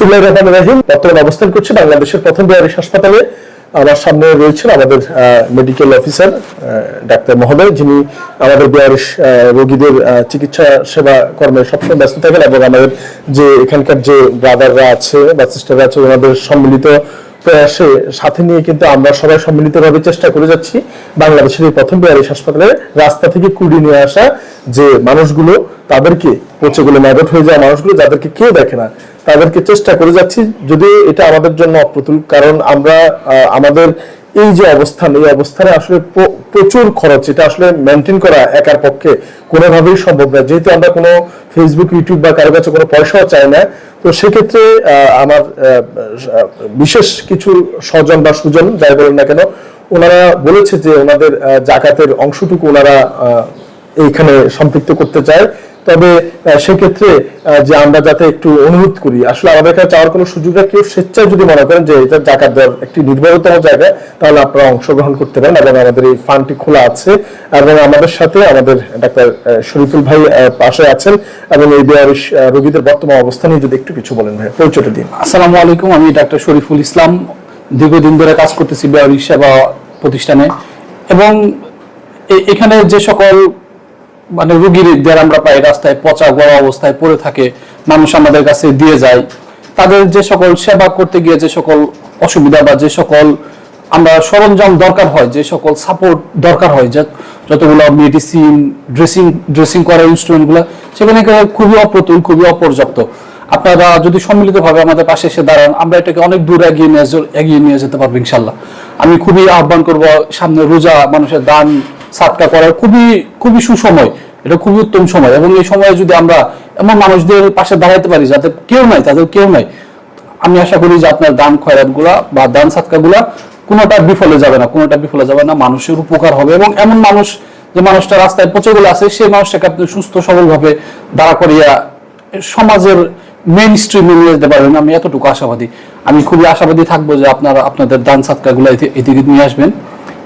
বিসমিল্লাহির রহমানির রহিম বর্তমানে অবস্থান বাংলাদেশের প্রথম হাসপাতালে। আমার সামনে রয়েছেন আমাদের মেডিকেল অফিসার ডাক্তার মহোদয় যিনি আমাদের রোগীদের চিকিৎসা সেবা কর্মে সবসময় ব্যস্ত থাকেন এবং আমাদের যে এখানকার যে ব্রাদাররা আছে বা সিস্টাররা আছে, ওনাদের সম্মিলিত প্রয়াসে সাথে নিয়ে কিন্তু আমরা সবাই সম্মিলিতভাবে চেষ্টা করে যাচ্ছি বাংলাদেশের এই প্রথম বিহারিস হাসপাতালে রাস্তা থেকে কুড়ি নিয়ে আসা যে মানুষগুলো, তাদেরকে পচে গুলো ম্যাগট হয়ে যাওয়া মানুষগুলো, যাদেরকে কেউ দেখে না। তাদেরকে চেষ্টা করে যাচ্ছি, যদি এটা আমাদের জন্য অপ্রতুল। কারণ আমরা আমাদের এই যে অবস্থান, এই অবস্থানে আসলে প্রচুর খরচ, এটা আসলে মেনটেন করা একার পক্ষে কোনোভাবেই সম্ভব না। যেহেতু আমরা কোনো ফেসবুক ইউটিউব বা কারও কাছে কোনো পয়সাও চাই না, তো সেক্ষেত্রে আমার বিশেষ কিছু স্বজন বা সুজন, যাই বলেন না কেন, ওনারা বলেছে যে ওনাদের জাকাতের অংশটুকু ওনারা এইখানে সম্পৃক্ত করতে চায়। তবে সেক্ষেত্রে যে আমরা যাতে একটু অনুরোধ করি, আসলে আমাদের কাছে চাওয়ার কোনো সুযোগ নেই। কেউ স্বেচ্ছায় যদি মনে করেন যে এটা জাকাত দেওয়ার একটি নির্ভরতম জায়গা, তাহলে আপনারা অংশগ্রহণ করতে পারেন এবং আমাদের এই ফান্ডটি খোলা আছে এবং আমাদের সাথে আমাদের ডাক্তার শরীফুল ভাই পাশে আছেন এবং এই বেয়ারিশ রোগীদের বর্তমান অবস্থা নিয়ে যদি একটু কিছু বলেন ভাই পরিচয়টা দিন। আসসালামু আলাইকুম, আমি ডাক্তার শরীফুল ইসলাম। দীর্ঘদিন ধরে কাজ করতেছি বেয়ারি সেবা প্রতিষ্ঠানে এবং এখানে যে সকল মানে রুগীদের আমরা পাই রাস্তায় পচা, গড়া অবস্থায় পড়ে থাকে, মানুষ আমাদের কাছে দিয়ে যায়। তাদের যে সকল সেবা করতে গিয়ে যে সকল অসুবিধা বা যে সকল আমরা সরঞ্জাম দরকার হয়, যে সকল সাপোর্ট দরকার হয়, যে যতগুলো মেডিসিন ড্রেসিং ড্রেসিং করার ইনস্ট্রুমেন্টগুলো সেখানে খুবই অপ্রতুল, খুবই অপর্যাপ্ত। আপনারা যদি সম্মিলিতভাবে আমাদের পাশে এসে দাঁড়ান, আমরা এটাকে অনেক দূর এগিয়ে নিয়ে এগিয়ে নিয়ে যেতে পারব ইনশাল্লাহ আমি খুবই আহ্বান করব সামনে রোজা মানুষের দান সাতকা করার খুবই খুবই সুসময়। এটা খুবই উত্তম সময়। এবং এই সময়ে যদি আমরা এমন মানুষদের পাশে দাঁড়াতে পারি যাতে কেউ নাই, তাদের কেউ নাই, আমি আশা করি যে আপনার দান খয়রাতগুলা বা দান সাতকা গুলা কোনোটা বিফলে যাবে না, কোনোটা বিফলে যাবে না, মানুষের উপকার হবে। এবং এমন মানুষ যে মানুষটা রাস্তায় পচে গুলো আছে সেই মানুষটাকে আপনি সুস্থ সবল ভাবে দাঁড়া করিয়া সমাজের মেইন স্ট্রিমে নিয়ে যেতে পারবেন। আমি এতটুকু আশাবাদী। আমি খুবই আশাবাদী থাকব যে আপনারা, আপনাদের দান সাতকা গুলো এদিকে নিয়ে আসবেন।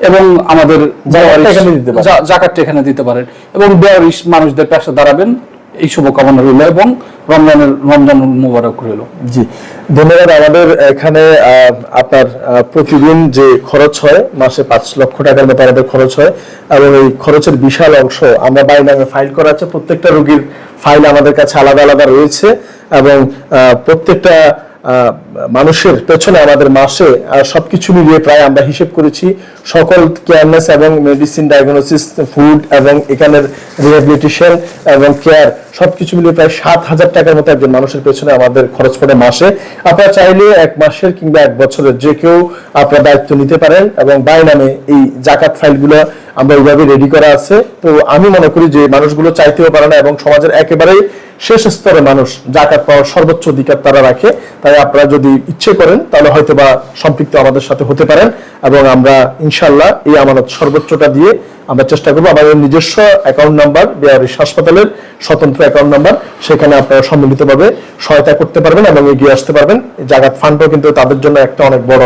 এবং আমাদের জাকাতটা এখানে দিতে পারেন। এখানে দিতে পারেন। এবং বেয়ারিশ মানুষদের পাশে দাঁড়াবেন। এই শুভকামনা রইল এবং রমজানের রমজান মুবারক রইল। জি। ধন্যবাদ। আমাদের এখানে আহ, আপনার প্রতিদিন যে খরচ হয় মাসে পাঁচ লক্ষ টাকার মতো আমাদের খরচ হয়। এবং এই খরচের বিশাল অংশ আমরা বাই নামে ফাইল করা আছে। প্রত্যেকটা রোগীর ফাইল আমাদের কাছে আলাদা আলাদা রয়েছে। এবং আহ, প্রত্যেকটা মানুষের পেছনে আমাদের মাসে সবকিছু মিলিয়ে প্রায় আমরা হিসেব করেছি সকল কেয়ারনেস এবং মেডিসিন ডায়াগনোসিস, ফুড এবং এখানের রিহ্যাবিলিটেশন এবং কেয়ার, সবকিছু মিলিয়ে প্রায় সাত হাজার টাকার মতো একজন মানুষের পেছনে আমাদের খরচ পড়ে মাসে। আপনারা চাইলে এক মাসের কিংবা এক বছরের যে কেউ আপনার দায়িত্ব নিতে পারেন এবং বাই নামে এই জাকাত ফাইলগুলো আমরা এইভাবে রেডি করা আছে। তো আমি মনে করি যে মানুষগুলো চাইতেও পারে না এবং সমাজের একেবারেই শেষ স্তরে মানুষ জাকাত পাওয়ার সর্বোচ্চ অধিকার তারা রাখে। তাই আপনারা যদি ইচ্ছে করেন, তাহলে হয়তো বা সম্পৃক্ত আমাদের সাথে হতে পারেন এবং আমরা ইনশাল্লাহ এই আমানত সর্বোচ্চটা দিয়ে আমরা চেষ্টা করব আমাদের নিজস্ব অ্যাকাউন্ট নাম্বার বিহারিস হাসপাতালের স্বতন্ত্র অ্যাকাউন্ট নাম্বার সেখানে আপনারা সম্মিলিতভাবে সহায়তা করতে পারবেন এবং এগিয়ে আসতে পারবেন। জাগাত ফান্ডও কিন্তু তাদের জন্য একটা অনেক বড়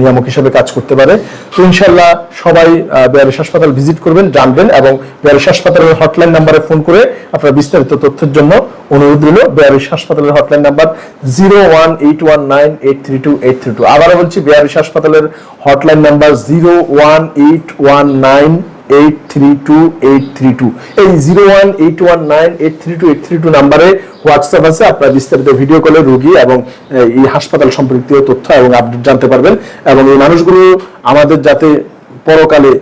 নিয়ামক হিসেবে কাজ করতে পারে। তো ইনশাল্লাহ সবাই বিহারিস হাসপাতাল ভিজিট করবেন, জানবেন এবং বিহারিস হাসপাতালের হটলাইন নাম্বারে ফোন করে আপনার বিস্তারিত তথ্যের জন্য অনুরোধ রইল। বিহারিস হাসপাতালের hotline number zero one eight one nine eight three two eight three two আবারও বলছি বিহারিস হাসপাতালের hotline number zero one eight one nine eight three two eight three two এই zero one eight one nine eight three two eight three two নাম্বারে WhatsApp আছে, আপনারা বিস্তারিত video কলে রোগী এবং এই হাসপাতাল সম্পর্কিত তথ্য এবং আপডেট জানতে পারবেন। এবং এই মানুষগুলো আমাদের যাতে পরকালে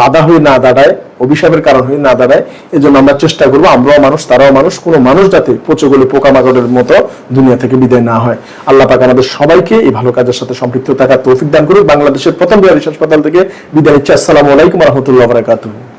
বাধা হয়ে না দাঁড়ায়, অভিশাপের কারণ হয়ে না দাঁড়ায় এই জন্য আমরা চেষ্টা করব, আমরাও মানুষ, তারাও মানুষ, কোনো মানুষ যাতে পচে গলে পোকামাকড়ের মতো দুনিয়া থেকে বিদায় না হয়। আল্লাহ পাক আমাদের সবাইকে এই ভালো কাজের সাথে সম্পৃক্ত থাকার তৌফিক দান করুক। বাংলাদেশের প্রথম বিহারিস হাসপাতাল থেকে বিদায় নিচ্ছে। আসসালামু আলাইকুম রহমতুল্লাহ বারাকাতুহু।